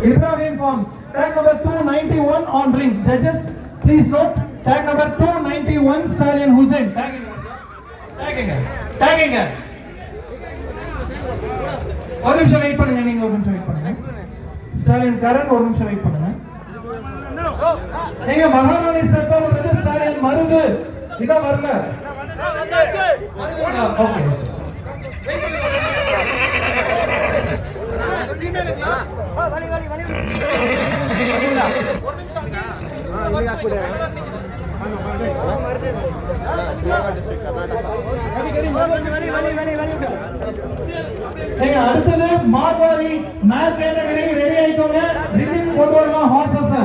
Ibrahim Farms. Tag number 291 on ring. Judges, please note. Tag number 291 Stallion Hussein. Tagging. Tagging. Tagging. ஒரு நிமிஷம் wait பண்ணுங்க நீங்க ஒரு நிமிஷம் வெயிட் பண்ணுங்க ஸ்டாலின் கரண் ஒரு நிமிஷம் வெயிட் பண்ணுங்க நீங்க மகாராணி வந்து ஸ்டாலின் மருது இன்னும் வரல ஓகே அடுத்தது மார்வாரி மேட்ச் கேட்டகரி ரெடி ஆயிக்கோங்க. ரிங்கிங் கொண்டு வரலாம் ஹார்ஸஸ்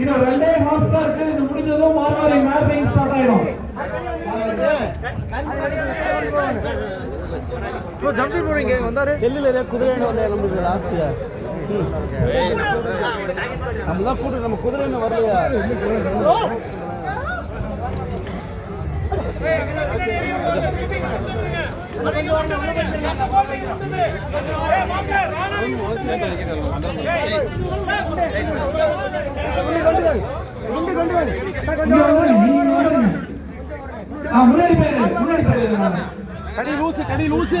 இன்னும் ரெண்டே ஹார்ஸ் தான் இருக்கு. இது முடிஞ்சதும் மார்வாரி மேப்பிங் ஸ்டார்ட் ஆயிடும். செல்லுல குதிரை நம்மளுக்கு லாஸ்ட் நம்ம தான் கூட்டு நம்ம குதிரை என்ன வரலையா? முன்னாடி போயிரு முன்னாடி போயிரு. கடி லூசு கடி லூசு.